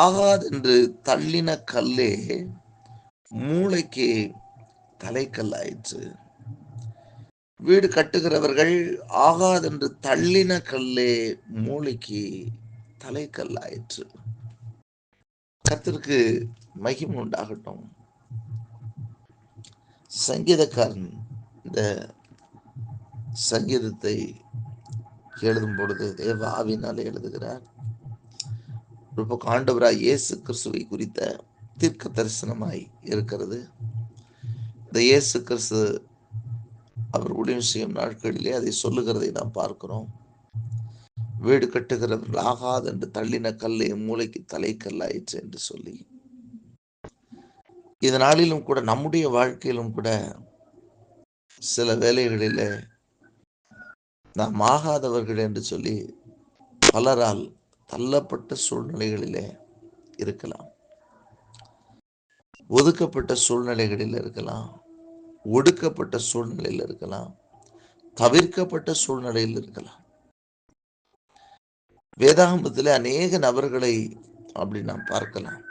ஆகாதென்று தள்ளின கல்லே மூளைக்கு தலைக்கல்லாயிற்று வீடு கட்டுகிறவர்கள் ஆகாதென்று தள்ளின கல்லே மூளைக்கு தலைக்கல்லாயிற்று கத்திற்கு மகிமை உண்டாகட்டும். சங்கீதக்காரன் இந்த சங்கீதத்தை எழுதும் பொழுது தேவ ஆவினால் எழுதுகிறார். ஒரு பக்கம் ஆண்டவராய் இயேசு கிறிஸ்துவை குறித்த தீர்க்க தரிசனமாய் இருக்கிறது. இந்த இயேசு கிறிஸ்து அவர் ஊழியம் செய்யும் நாட்களிலே அதை சொல்லுகிறதை நாம் பார்க்கிறோம். வீடு கட்டுகிறவர்கள் ஆகாது என்று தள்ளின கல்லை மூளைக்கு தலைக்கல்லாயிற்று என்று சொல்லி. இதனாலும் கூட நம்முடைய வாழ்க்கையிலும் கூட சில வேலைகளிலே நாம் ஆகாதவர்கள் என்று சொல்லி பலரால் தள்ளப்பட்ட சூழ்நிலைகளிலே இருக்கலாம். ஒதுக்கப்பட்ட சூழ்நிலைகளில் இருக்கலாம். ஒடுக்கப்பட்ட சூழ்நிலையில் இருக்கலாம். தவிர்க்கப்பட்ட சூழ்நிலையில் இருக்கலாம். வேதாகமத்தில் அநேக நபர்களை அப்படி நாம் பார்க்கலாம்.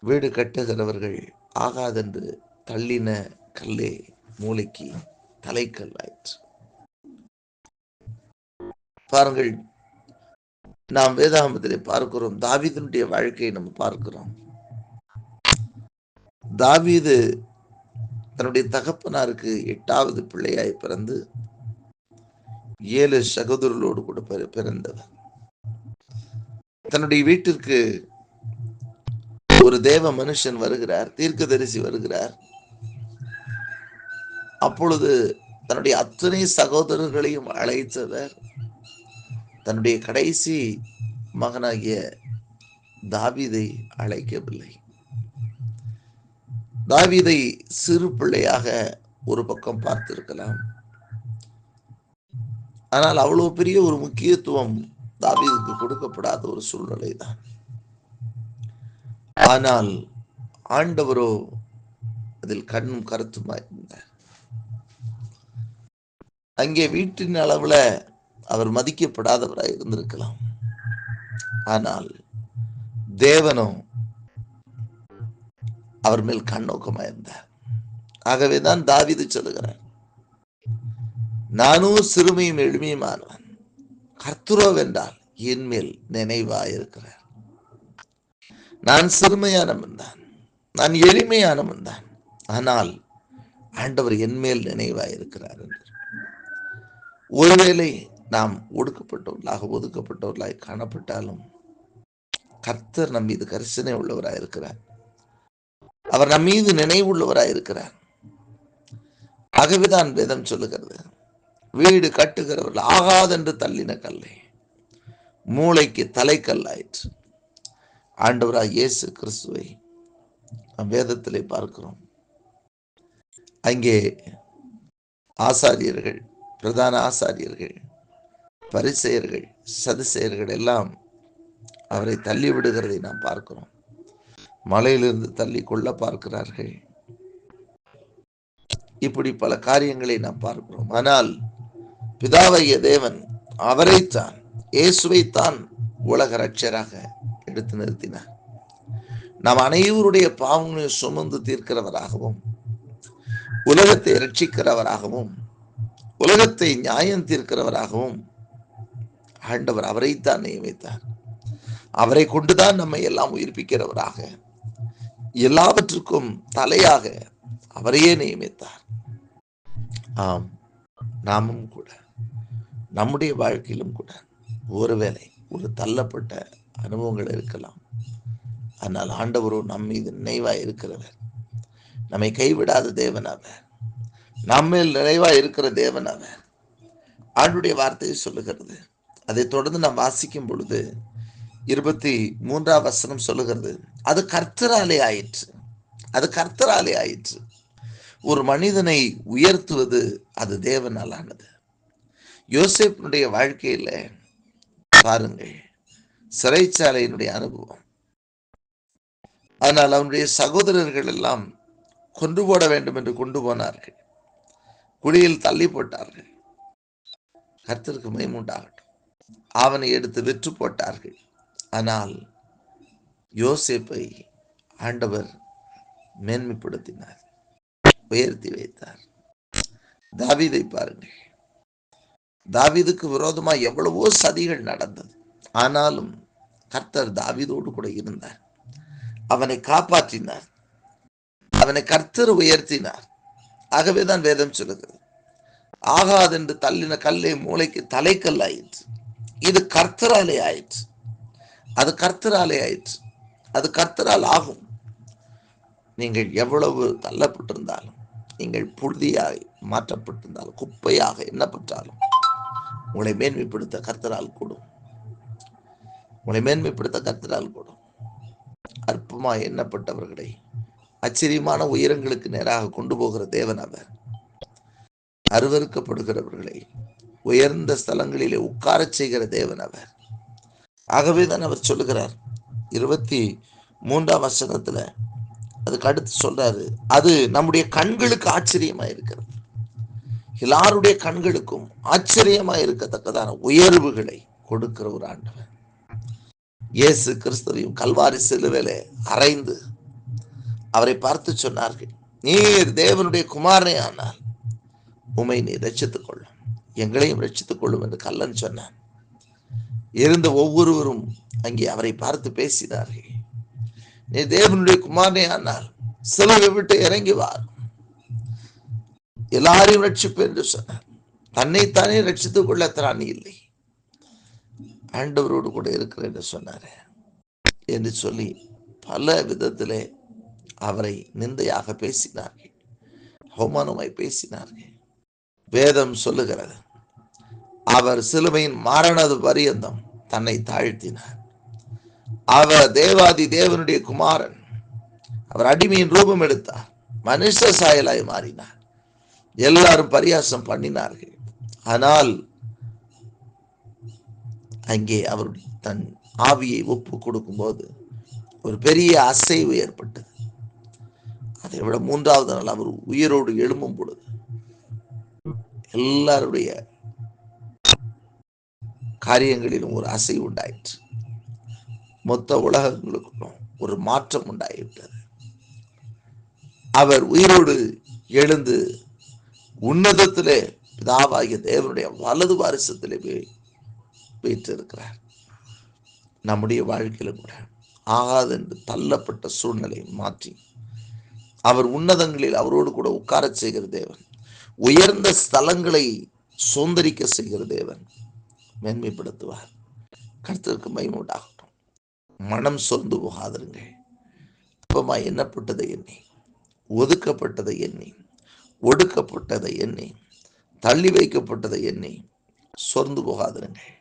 வீடு கட்டுகிறவர்கள் ஆகாதென்று தள்ளின கல்லே மூளைக்கு தலைக்கல் ஆயிற்று. பாருங்கள் நாம் வேதாகமத்திலே பார்க்கிறோம். தாவீதனுடைய வாழ்க்கையை நம்ம பார்க்கிறோம். தாவீது தன்னுடைய தகப்பனாருக்கு எட்டாவது பிள்ளையாய் பிறந்து ஏழு சகோதரர்களோடு கூட பிற- பிறந்தவர். தன்னுடைய வீட்டிற்கு ஒரு தேவ மனுஷன் வருகிறார் தீர்க்கதரிசி வருகிறார். அப்பொழுது தன்னுடைய அத்தனை சகோதரர்களையும் அழைத்தவர். தன்னுடைய கடைசி மகனாகிய தாவிதை அழைக்கவில்லை. தாவிதை சிறு பிள்ளையாக ஒரு பக்கம் பார்த்திருக்கலாம். ஆனால் அவ்வளவு பெரிய ஒரு முக்கியத்துவம் தாவீதுக்கு கொடுக்கப்படாத ஒரு சூழ்நிலை தான் ஆனால் ஆண்டவரோ அதில் கண்ணும் கருத்துமாயிருந்தார் அங்கே வீட்டின் அளவுல அவர் மதிக்கப்படாதவராய் இருந்திருக்கலாம். ஆனால் தேவனும் அவர் மேல் கண்ணோக்கமா இருந்தார். ஆகவேதான் தாவிது சொல்லுகிறார் நானும் சிறுமியும் எளிமையுமானவன் கர்த்தரோ வென்றால் என் மேல் நினைவாயிருக்கிறார். நான் சிறுமையானவன் தான். நான் எளிமையானவன் தான். ஆனால் ஆண்டவர் என் மேல் நினைவாயிருக்கிறார் என்று. ஒருவேளை நாம் ஒடுக்கப்பட்டவர்களாக ஒதுக்கப்பட்டவர்களாய் காணப்பட்டாலும் கர்த்தர் நம் மீது கரிசனை உள்ளவராய் இருக்கிறார் அவர் நம் மீது நினைவுள்ளவராய் இருக்கிறார். ஆகவேதான் வேதம் சொல்லுகிறது வீடு கட்டுகிறவர்கள் ஆகாதென்று தள்ளின கல்லை மூளைக்கு தலைக்கல்லாயிற்று. ஆண்டவராக இயேசு கிறிஸ்துவை வேதத்திலே பார்க்கிறோம். அங்கே ஆசாரியர்கள் பிரதான ஆசாரியர்கள் பரிசெயர்கள் சதுசெயர்கள் எல்லாம் அவரை தள்ளி விடுகிறதை நாம் பார்க்கிறோம். மலையிலிருந்து தள்ளி கொள்ள பார்க்கிறார்கள். இப்படி பல காரியங்களை நாம் பார்க்கிறோம். ஆனால் பிதாவைய தேவன் அவரைத்தான் இயேசுவைத்தான் உலக ரட்சராக எடுத்து நிறுத்தினார். நாம் அனைவருடைய பாவங்களை சுமந்து தீர்க்கிறவராகவும் உலகத்தை ரட்சிக்கிறவராகவும் உலகத்தை நியாயம் தீர்க்கிறவராகவும் ஆண்டவர் அவரைத்தான் நியமித்தார். அவரை கொண்டுதான் நம்மை எல்லாம் உயிர்ப்பிக்கிறவராக எல்லாவற்றுக்கும் தலையாக அவரையே நியமித்தார். ஆம் நாமும் கூட நம்முடைய வாழ்க்கையிலும் கூட ஒருவேளை ஒரு தள்ளப்பட்ட அனுபவங்கள் இருக்கலாம். ஆனால் ஆண்டவரோ நம் மீது நினைவாய் இருக்கிறவர் நம்மை கைவிடாத தேவன் அவர் நம்மேல் நிறைவாய் இருக்கிற தேவன் அவர் ஆண்டுடைய வார்த்தையை சொல்லுகிறது அதை தொடர்ந்து நாம் வாசிக்கும் பொழுது இருபத்தி மூன்றாம் வசனம் சொல்லுகிறது அது கர்த்தராலே ஆயிற்று. அது கர்த்தராலே ஆயிற்று. ஒரு மனிதனை உயர்த்துவது அது தேவனாலானது. யோசேப்பினுடைய வாழ்க்கையில பாருங்கள் சிறைச்சாலையினுடைய அனுபவம். ஆனால் அவனுடைய சகோதரர்கள் எல்லாம் கொண்டு போட வேண்டும் என்று கொண்டு போனார்கள். குழியில் தள்ளி போட்டார்கள். கர்த்தருக்கு மைமுண்டாகட்டும் அவனை எடுத்து விற்று போட்டார்கள். ஆனால் யோசேப்பை ஆண்டவர் மேன்மைப்படுத்தினார் உயர்த்தி வைத்தார். தாவிதை பாருங்கள். தாவிதுக்கு விரோதமா எவ்வளவோ சதிகள் நடந்தது. ஆனாலும் கர்த்தர் தாவிதோடு கூட இருந்தார். அவனை காப்பாற்றினார். அவனை கர்த்தர் உயர்த்தினார். ஆகவேதான் வேதம் சொல்லுகிறது. ஆகாதென்று தள்ளின கல்லை மூளைக்கு தலைக்கல்லாயிற்று. இது கர்த்தராலே ஆயிற்று. அது கர்த்தராலே ஆயிற்று. அது கர்த்தரால் ஆகும். நீங்கள் எவ்வளவு தள்ளப்பட்டிருந்தாலும் நீங்கள் புழுதியாய் மாற்றப்பட்டிருந்தாலும் குப்பையாக எண்ணப்பட்டாலும் உங்களை மேன்மைப்படுத்த கர்த்தரால் கூடும். உங்களை மேன்மைப்படுத்த கர்த்தரால் கூடும். அற்பமாய் எண்ணப்பட்டவர்களை ஆச்சரியமான உயரங்களுக்கு நேராக கொண்டு போகிற தேவன் அவர். அருவறுக்கப்படுகிறவர்களை உயர்ந்த ஸ்தலங்களிலே உட்காரச் செய்கிற தேவன் அவர். ஆகவேதான் அவர் சொல்லுகிறார். இருபத்தி மூன்றாம் வசனத்துல அதுக்கு அடுத்து சொல்றாரு அது நம்முடைய கண்களுக்கு ஆச்சரியமா இருக்கிறது. எல்லாருடைய கண்களுக்கும் ஆச்சரியமா இருக்கத்தக்கதான உயர்வுகளை கொடுக்கிற ஒரு ஆண்டவர். இயேசு கிறிஸ்துவையும் கல்வாரி சிலுவையில அறைந்து அவரை பார்த்து சொன்னார்கள் நீர் தேவனுடைய குமாரனே ஆனால் உமை நீ ரச்சித்துக் கொள்ளும். எங்களையும் ரட்சித்துக் கொள்ளும் என்று கல்லன் சொன்னான். இருந்த ஒவ்வொருவரும் அங்கே அவரை பார்த்து பேசினார்கள். நீ தேவனுடைய குமாரனே ஆனால் சிலுவை விட்டு இறங்கி வார் எல்லாரையும் ரட்சிப்பு என்று சொன்னார் தன்னைத்தானே ரட்சித்துக் கொள்ள திராணி இல்லை. ஆண்டவரோடு கூட இருக்கிறேன் என்று சொன்னார் என்று சொல்லி பல விதத்திலே அவரை நிந்தையாக பேசினார்கள். அவமானமாய் பேசினார்கள். வேதம் சொல்லுகிறது. அவர் சிலுவையின் மரணது பரியந்தம் தன்னை தாழ்த்தினார். அவர் தேவாதி தேவனுடைய குமாரன். அவர் அடிமையின் ரூபம் எடுத்தார். மனுஷ சாயலாய் மாறினார். எல்லாரும் பரியாசம் பண்ணினார்கள். ஆனால் அங்கே அவருடைய தன் ஆவியை ஒப்பு கொடுக்கும்போது ஒரு பெரிய அசைவு ஏற்பட்டது. அதை விட மூன்றாவது நாள் அவர் உயிரோடு எழும்பும் பொழுது எல்லாருடைய காரியங்களிலும் ஒரு அசை உண்டாயிற்று. மொத்த உலகங்களுக்கும் ஒரு மாற்றம் உண்டாகிவிட்டது அவர் உயிரோடு எழுந்து உன்னதத்திலே பிதாவாகிய தேவனுடைய வலது வாரிசத்திலே போய் வைத்திருக்கிறார் நம்முடைய வாழ்க்கையில கூட ஆகாது என்று தள்ளப்பட்ட சூழ்நிலையை மாற்றி அவர் உன்னதங்களில் அவரோடு கூட உட்காரச் செய்கிற தேவன் உயர்ந்த ஸ்தலங்களை சுதந்திரிக்க செய்கிற தேவன். மேன்மைப்படுத்துவார். கருத்திற்கு மைமூட்டாகட்டும் மனம் சொர்ந்து போகாதிருங்கள். அப்பமா எண்ணப்பட்டதை எண்ணி ஒதுக்கப்பட்டதை எண்ணி ஒடுக்கப்பட்டதை எண்ணி தள்ளி வைக்கப்பட்டதை எண்ணி சொர்ந்து போகாதிருங்கள்.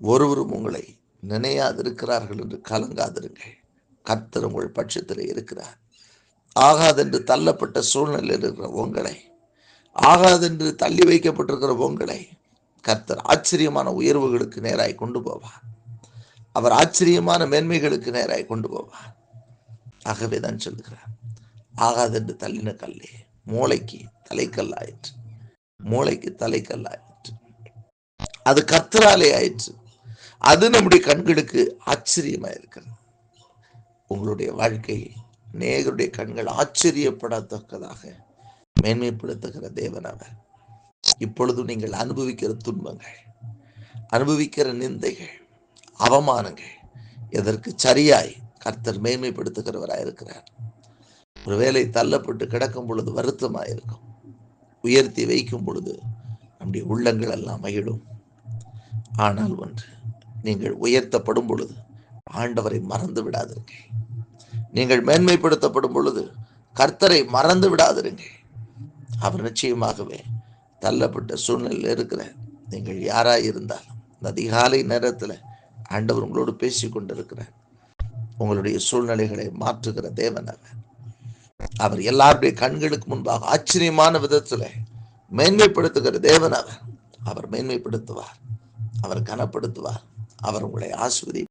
ஒருவரும் உங்களை நினையாதிருக்கிறார்கள் என்று கலங்காதிருங்கள். கர்த்தர் உங்கள் பட்சத்தில் இருக்கிறார். ஆகாதென்று தள்ளப்பட்ட சூழ்நிலையில் இருக்கிற உங்களை ஆகாதென்று தள்ளி வைக்கப்பட்டிருக்கிற பொங்கலை கர்த்தர் ஆச்சரியமான உயர்வுகளுக்கு நேராய் கொண்டு போவார். அவர் ஆச்சரியமான மேன்மைகளுக்கு நேராய் கொண்டு போவார். ஆகவே தான் சொல்லுகிறார் ஆகாதென்று தள்ளின கல்லே மூளைக்கு தலைக்கல் ஆயிற்று. மூளைக்கு தலைக்கல் ஆயிற்று. அது கர்த்தராலே ஆயிற்று. அது நம்முடைய கண்களுக்கு ஆச்சரியமா இருக்கிறது. உங்களுடைய வாழ்க்கை நேகருடைய கண்கள் ஆச்சரியப்படத்தக்கதாக மேன்மைப்படுத்துகிற தேவன் அவர். இப்பொழுது நீங்கள் அனுபவிக்கிற துன்பங்கள் அனுபவிக்கிற நிந்தைகள் அவமானங்கள் எதற்கு சரியாய் கர்த்தர் மேன்மைப்படுத்துகிறவராக இருக்கிறார். ஒருவேளை தள்ளப்பட்டு கிடக்கும் பொழுது வருத்தமாக இருக்கும் உயர்த்தி வைக்கும் பொழுது நம்முடைய உள்ளங்கள் எல்லாம் மகிழும். ஆனால் ஒன்று நீங்கள் உயர்த்தப்படும் பொழுது ஆண்டவரை மறந்து விடாதிருங்கள். நீங்கள் மேன்மைப்படுத்தப்படும் பொழுது கர்த்தரை மறந்து விடாதிருங்கள். அவர் நிச்சயமாகவே தள்ளப்பட்ட சூழ்நிலையில் இருக்கிற நீங்கள் யாராக இருந்தாலும் இந்த அதிகாலை நேரத்தில் ஆண்டவர் உங்களோடு பேசி கொண்டிருக்கிறார். உங்களுடைய சூழ்நிலைகளை மாற்றுகிற தேவன் அவர். அவர் எல்லாருடைய கண்களுக்கு முன்பாக ஆச்சரியமான விதத்தில் மேன்மைப்படுத்துகிற தேவன் அவர். அவர் மேன்மைப்படுத்துவார். அவர் கனப்படுத்துவார். அவர் உங்களை ஆஸ்வதி